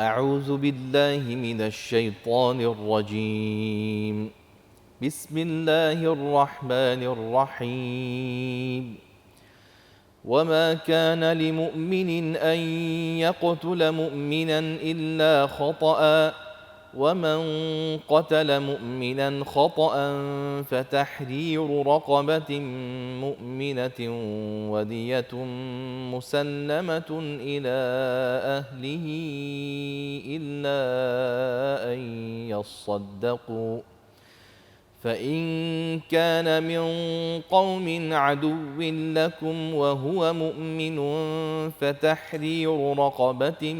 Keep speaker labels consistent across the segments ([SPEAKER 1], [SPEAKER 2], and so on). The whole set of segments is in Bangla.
[SPEAKER 1] أعوذ بالله من الشيطان الرجيم. بسم الله الرحمن الرحيم. وما كان لمؤمن أن يقتل مؤمنا إلا خطأ. ومن قتل مؤمنا خطأ فتحرير رقبة مؤمنة ودية مسلمة إلى أهله إلا أن يصدقوا فإن كان من قوم عدو لكم وهو مؤمن فتحرير رقبة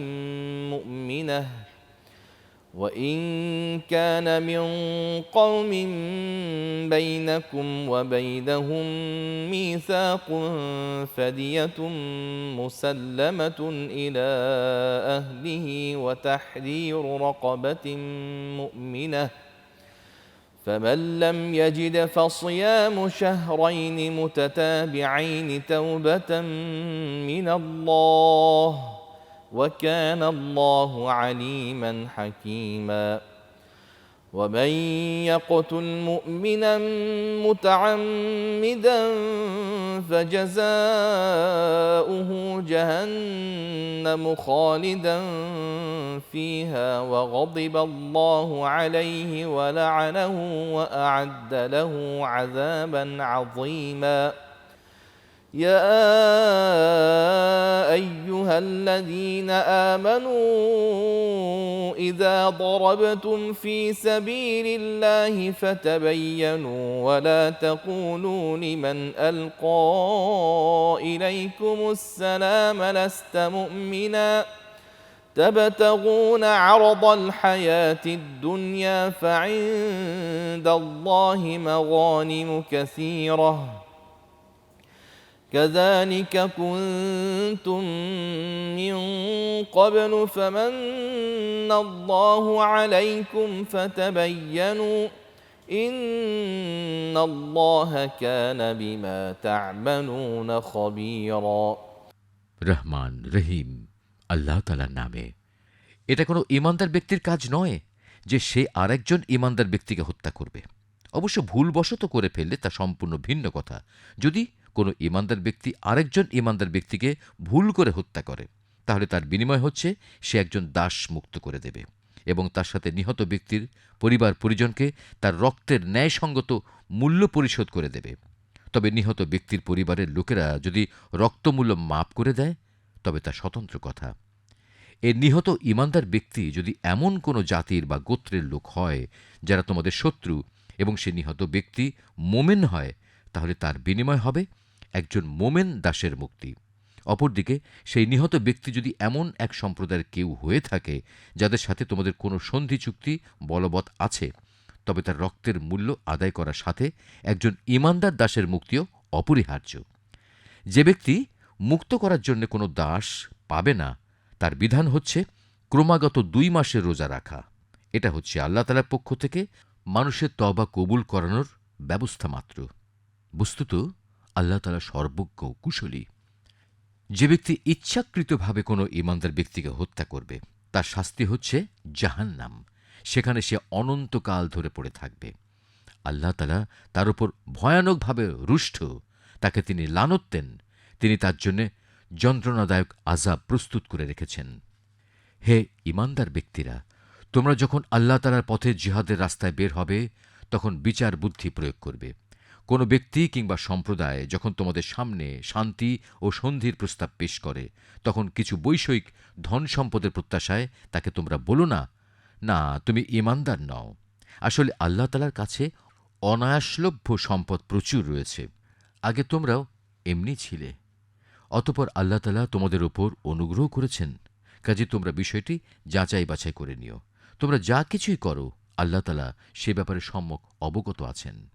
[SPEAKER 1] مؤمنة وإن كان من قوم بينكم وبينهم ميثاق فدية مسلمة إلى أهله وتحرير رقبة مؤمنة فمن لم يجد فصيام شهرين متتابعين توبة من الله وكان الله عليما حكيما. ومن يقتل مؤمنا متعمدا فجزاؤه جهنم خالدا فيها وغضب الله عليه ولعنه وأعد له عذابا عظيما. يا ايها الذين امنوا اذا ضربتم في سبيل الله فتبينوا ولا تقولوا لمن القى اليكم السلام لست مؤمنا تبتغون عرض الحياة الدنيا فعند الله مغانم كثيره كذلك كنتم من قبل فمن الله عليكم فتبينوا ان الله كان بما تعملون خبيرا
[SPEAKER 2] রহমান রহিম আল্লাহ তালার নামে এটা কোনো ইমানদার ব্যক্তির কাজ নয় যে সে আরেকজন ইমানদার ব্যক্তিকে হত্যা করবে অবশ্য ভুলবশত করে ফেললে তা সম্পূর্ণ ভিন্ন কথা যদি কোনো ইমানদার ব্যক্তি আরেকজন ইমানদার ব্যক্তিকে ভুল করে হত্যা করে, তাহলে তার বিনিময় হচ্ছে সে একজন দাস মুক্ত করে দেবে এবং তার সাথে নিহত ব্যক্তির পরিবার পরিজনকে তার রক্তের ন্যায়সঙ্গত মূল্য পরিশোধ করে দেবে। তবে নিহত ব্যক্তির পরিবারের লোকেরা যদি রক্তমূল্য মাপ করে দেয়, তবে তা স্বতন্ত্র কথা। এ নিহত ইমানদার ব্যক্তি যদি এমন কোনো জাতির বা গোত্রের লোক হয় যারা তোমাদের শত্রু এবং সে নিহত ব্যক্তি মোমেন হয়, তাহলে তার বিনিময় হবে একজন মোমেন দাসের মুক্তি। অপরদিকে, সেই নিহত ব্যক্তি যদি এমন এক সম্প্রদায়ের কেউ হয়ে থাকে, যাদের সাথে তোমাদের কোনো সন্ধি চুক্তি, বলবৎ আছে, তবে তার রক্তের মূল্য আদায় করার সাথে একজন ইমানদার দাসের মুক্তিও অপরিহার্য। যে ব্যক্তি মুক্ত করার জন্য কোনো দাস পাবে না, তার বিধান হচ্ছে ক্রমাগত দুই মাসের রোজা রাখা। এটা হচ্ছে আল্লাহ তালার পক্ষ থেকে মানুষের তবা কবুল করানোর ব্যবস্থা মাত্র। বস্তুত আল্লাহ তালা সর্বজ্ঞ কুশলী। যে ব্যক্তি ইচ্ছাকৃতভাবে কোনো ইমানদার ব্যক্তিকে হত্যা করবে, তার শাস্তি হচ্ছে জাহান্নাম। সেখানে সে অনন্তকাল ধরে পড়ে থাকবে। আল্লাহ তালা তার উপর ভয়ানকভাবে রুষ্ট। তাকে তিনি লানতেন তিনি তার জন্যে যন্ত্রণাদায়ক আজাব প্রস্তুত করে রেখেছেন। হে ইমানদার ব্যক্তিরা, তোমরা যখন আল্লাহ তালার পথে জিহাদের রাস্তায় বের হবে, তখন বিচার বুদ্ধি প্রয়োগ করবে। কোনো ব্যক্তি কিংবা সম্প্রদায় যখন তোমাদের সামনে শান্তি ও সন্ধির প্রস্তাব পেশ করে, তখন কিছু বৈষয়িক ধন সম্পদের প্রত্যাশায় তাকে তোমরা বলো না না, তুমি ইমানদার নও। আসলে আল্লাহ তালার কাছে অনায়াসলভ্য সম্পদ প্রচুর রয়েছে। আগে তোমরাও এমনি ছিলে। অতপর আল্লাহ তালা তোমাদের ওপর অনুগ্রহ করেছেন। কাজে তোমরা বিষয়টি যাচাই বাছাই করে নিও। তোমরা যা কিছুই করো, আল্লাহ তালা সে ব্যাপারে সম্যক অবগত আছেন।